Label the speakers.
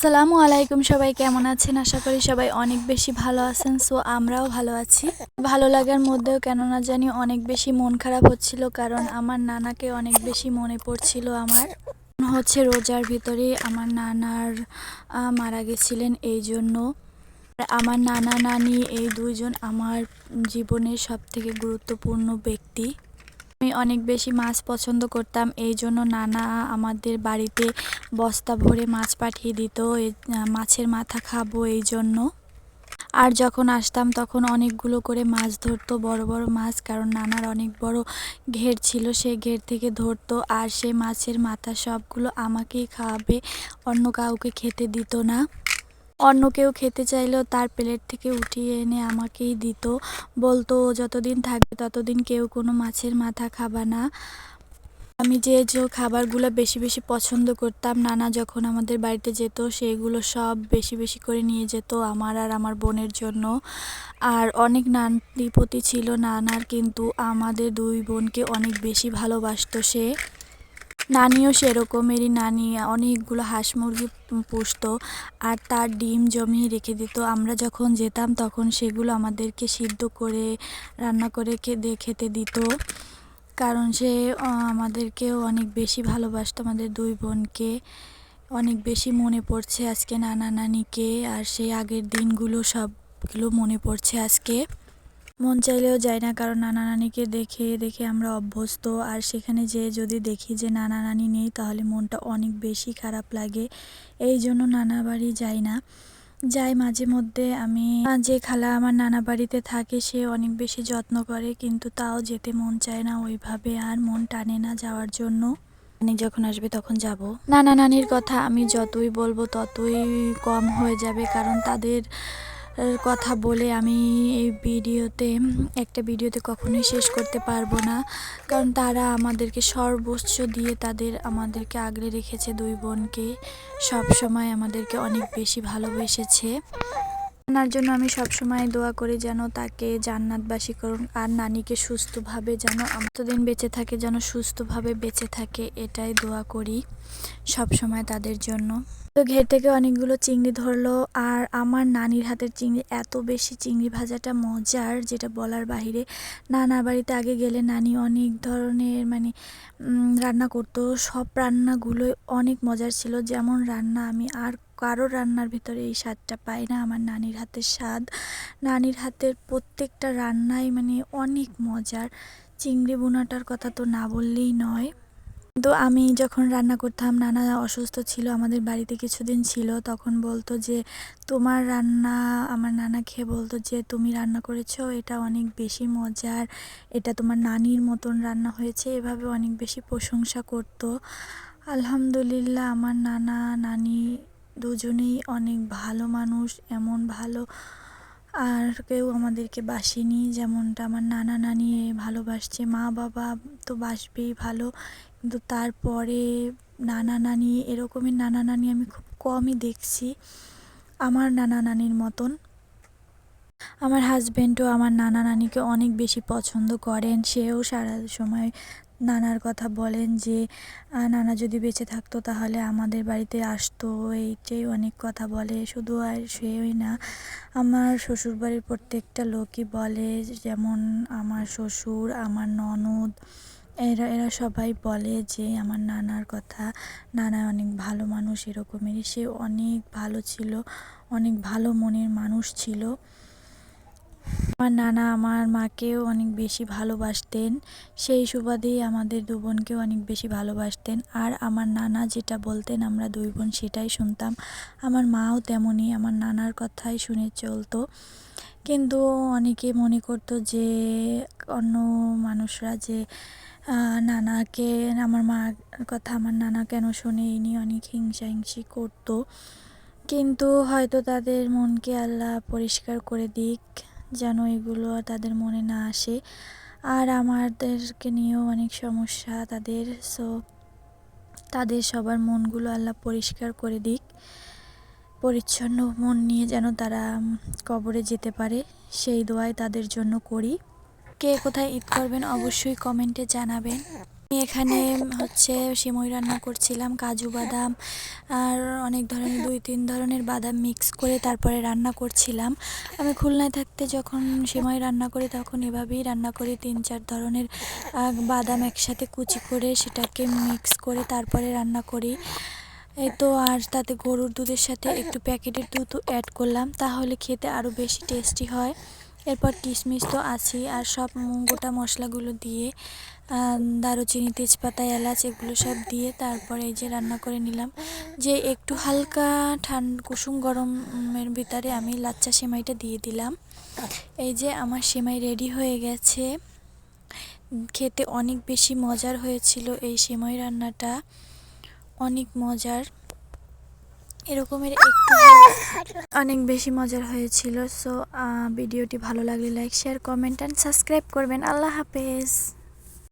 Speaker 1: আসসালামু আলাইকুম সবাই, কেমন আছেন? আশা করি সবাই অনেক বেশি ভালো আছেন, সো আমরাও ভালো আছি। ভালো লাগার মধ্যেও কেন না জানি অনেক বেশি মন খারাপ হচ্ছিল, কারণ আমার নানাকে অনেক বেশি মনে পড়ছিল আমার। হচ্ছে রোজার ভিতরে আমার নানার মারা গেছিলেন এই জন্য। আমার নানা, নানি এই দুইজন আমার জীবনের সব থেকে গুরুত্বপূর্ণ ব্যক্তি। আমি অনেক বেশি মাছ পছন্দ করতাম। এই জন্য নানা আমাদের বাড়িতে বস্তা ভরে মাছ পাঠিয়ে দিত। মাছের মাথা খাব এই জন্য। আর যখন আসতাম তখন অনেকগুলো করে মাছ ধরতো, বড় বড় মাছ, কারণ নানার অনেক বড় ঘের ছিল সেই ঘের থেকে ধরতো। আর সেই মাছের মাথা সবগুলো আমাকেই খাওয়াবে, অন্য কাউকে খেতে দিত না। অন্য কেউ খেতে চাইলেও তার প্লেট থেকে উঠিয়ে এনে আমাকেই দিত। বলতো "ও যতদিন থাকবে ততদিন কেউ কোনো মাছের মাথা খাবা না। আমি যে যে খাবারগুলো বেশি বেশি পছন্দ করতাম, নানা যখন আমাদের বাড়িতে যেত, সেগুলো সব বেশি বেশি করে নিয়ে যেত আমার আর আমার বোনের জন্য। আর অনেক নাতিপতি ছিল নানার, কিন্তু আমাদের দুই বোনকে অনেক বেশি ভালোবাসতো সে। নানিও সেরকমেরই নানি, অনেকগুলো হাঁস মুরগি পুষত আর তার ডিম জমিয়ে রেখে দিত। আমরা যখন যেতাম তখন সেগুলো আমাদেরকে সিদ্ধ করে, রান্না করে খেতে খেতে দিত। কারণ সে আমাদেরকেও অনেক বেশি ভালোবাসত, আমাদের দুই বোনকে। অনেক বেশি মনে পড়ছে আজকে নানা নানিকে আর সেই আগের দিনগুলো সবগুলো মনে পড়ছে আজকে। মন চাইলেও যায় না, কারণ নানা নানিকে দেখে দেখে আমরা অভ্যস্ত। আর সেখানে যে যদি দেখি যে নানা নানি নেই, তাহলে মনটা অনেক বেশি খারাপ লাগে। এই জন্য নানা বাড়ি যাই না। যাই মাঝে মধ্যে আমি, যে খালা আমার নানা বাড়িতে থাকে, সে অনেক বেশি যত্ন করে, কিন্তু তাও যেতে মন চায় না ওইভাবে, আর মন টানে না যাওয়ার জন্য। নানি যখন আসবে তখন যাব। নানা নানির কথা আমি যতই বলব ততই কম হয়ে যাবে, কারণ তাদের কথা বলে আমি এই ভিডিওতে, একটা ভিডিওতে কখনোই শেষ করতে পারব না। কারণ তারা আমাদেরকে সর্বোচ্চ দিয়ে তাদের, আমাদেরকে আগলে রেখেছে দুই বোনকে। সব সময় আমাদেরকে অনেক বেশি ভালোবেসেছে। নানার জন্য আমি সবসময় দোয়া করি যেন তাকে জান্নাতবাসী করুন আর নানিকে সুস্থভাবে যেন এতদিন বেঁচে থাকে যেন সুস্থভাবে বেঁচে থাকে, এটাই দোয়া করি সব সময় তাদের জন্য। তো ঘের থেকে অনেকগুলো চিংড়ি ধরলো আর আমার নানির হাতের চিংড়ি, এত বেশি চিংড়ি ভাজাটা মজার যেটা বলার বাহিরে। নানা বাড়িতে আগে গেলে নানি অনেক ধরনের মানে রান্না করতো, সব রান্নাগুলোই অনেক মজার ছিল। যেমন রান্না আমি আর কারও রান্নার ভিতরে এই স্বাদটা পাই না, আমার নানির হাতের স্বাদ। নানির হাতের প্রত্যেকটা রান্নাই মানে অনেক মজার। চিংড়ি বোনাটার কথা তো না বললেই নয়। তো আমি যখন রান্না করতাম, নানা অসুস্থ ছিল, আমাদের বাড়িতে কিছুদিন ছিল, তখন বলতো যে, তোমার রান্না, আমার নানা খেয়ে বলতো যে, তুমি রান্না করেছ, এটা অনেক বেশি মজার, এটা তোমার নানির মতন রান্না হয়েছে। এভাবে অনেক বেশি প্রশংসা করতো। আলহামদুলিল্লাহ, আমার নানা, নানি দুজনেই অনেক ভালো মানুষ, এমন ভালো। আর কেউ আমাদেরকে বাসেনি, যেমনটা আমার নানা নানি ভালোবাসছে। মা বাবা তো বাসবেই ভালো, কিন্তু তারপরে নানা নানি এরকমের নানা নানি আমি খুব কমই দেখছি, আমার নানা নানির মতন। আমার হাজব্যান্ডও আমার নানা নানিকে অনেক বেশি পছন্দ করেন, সেও সারা সময় নানার কথা বলেন যে নানা যদি বেঁচে থাকতো তাহলে আমাদের বাড়িতে আসতো। এইটাই অনেক কথা বলে। শুধু আর সেই না, আমার শ্বশুরবাড়ির প্রত্যেকটা লোকই বলে, যেমন আমার শ্বশুর, আমার ননদ, এরা এরা সবাই বলে যে, আমার নানার কথা, নানা অনেক ভালো মানুষ এরকমেরই। সে অনেক ভালো ছিল, অনেক ভালো মনের মানুষ ছিল। আমার নানা আমার মাকেও অনেক বেশি ভালোবাসতেন। সেই সুবাদেই আমাদের দু বোনকেও অনেক বেশি ভালোবাসতেন। আর আমার নানা যেটা বলতেন আমরা দুই বোন সেটাই শুনতাম। আমার মাও তেমনই আমার নানার কথাই শুনে চলতো। কিন্তু অনেকে মনে করতো যে, অন্য মানুষরা যে নানাকে, আমার মার কথা আমার নানা কেন শোনে এই নিয়ে অনেক হিংসা হিংসি করতো। কিন্তু হয়তো তাদের মনকে আল্লাহ পরিষ্কার করে দিক। যেন এগুলো তাদের মনে না আসে। আর আমাদেরকে নিয়েও অনেক সমস্যা তাদের। সো তাদের সবার মনগুলো আল্লাহ পরিষ্কার করে দিক। পরিচ্ছন্ন মন নিয়ে যেন তারা কবরে যেতে পারে। সেই দোয়াই তাদের জন্য করি। কে কোথায় ঈদ করবেন অবশ্যই কমেন্টে জানাবেন। এখানে হচ্ছে সিমই রান্না করছিলাম, কাজু বাদাম আর অনেক ধরনের, দুই তিন ধরনের বাদাম মিক্স করে তারপরে রান্না করছিলাম। আমি খুলনায় থাকতে যখন সিমই রান্না করি তখন এভাবেই রান্না করি, তিন চার ধরনের বাদাম একসাথে কুচি করে সেটাকে মিক্স করে তারপরে রান্না করি। এই তো, আর তাতে গরুর দুধের সাথে একটু প্যাকেটের দুধও অ্যাড করলাম, তাহলে খেতে আরও বেশি টেস্টি হয়। এরপর কিশমিশ তো আছেই, আর সব গোটা মশলাগুলো দিয়ে দারুচিনি, তেজপাতা, এলাচ এগুলো সব দিয়ে তারপরে এই যে রান্না করে নিলাম। যে একটু হালকা ঠান্ডা কুসুম গরমের ভিতরে আমি লাচ্চা সেমাইটা দিয়ে দিলাম। এই যে আমার সেমাই রেডি হয়ে গেছে। খেতে অনেক বেশি মজার হয়েছিল এই সেমাই রান্নাটা। অনেক মজার। এরকমের একটু অনেক বেশি মজার হয়েছিল সো ভিডিওটি ভালো লাগলে like share comment and subscribe করবেন। আল্লাহ হাফেজ।